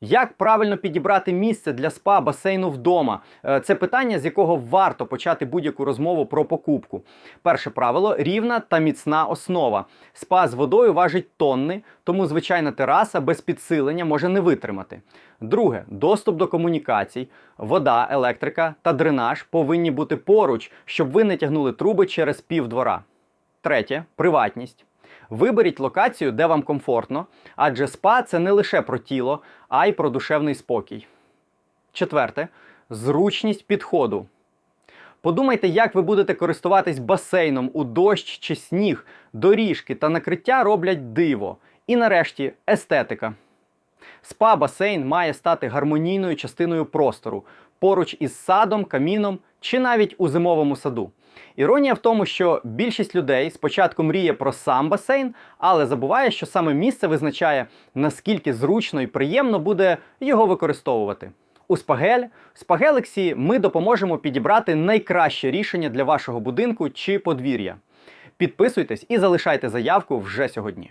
Як правильно підібрати місце для спа басейну вдома? Е, Це питання, з якого варто почати будь-яку розмову про покупку. Перше правило рівна та міцна основа. Спа з водою важить тонни, тому звичайна тераса без підсилення може не витримати. Друге доступ до комунікацій. Вода, електрика та дренаж повинні бути поруч, щоб ви не тягнули труби через півдвора. Третє приватність. Виберіть локацію, де вам комфортно, адже спа це не лише про тіло, а й про душевний спокій. Четверте зручність підходу. Подумайте, як ви будете користуватись басейном у дощ чи сніг, доріжки та накриття роблять диво. І нарешті естетика. Спа-басейн має стати гармонійною частиною простору поруч із садом, каміном чи навіть у зимовому саду. Іронія в тому, що більшість людей спочатку мріє про сам басейн, але забуває, що саме місце визначає, наскільки зручно і приємно буде його використовувати. У Спагель Спагелексі ми допоможемо підібрати найкраще рішення для вашого будинку чи подвір'я. Підписуйтесь і залишайте заявку вже сьогодні.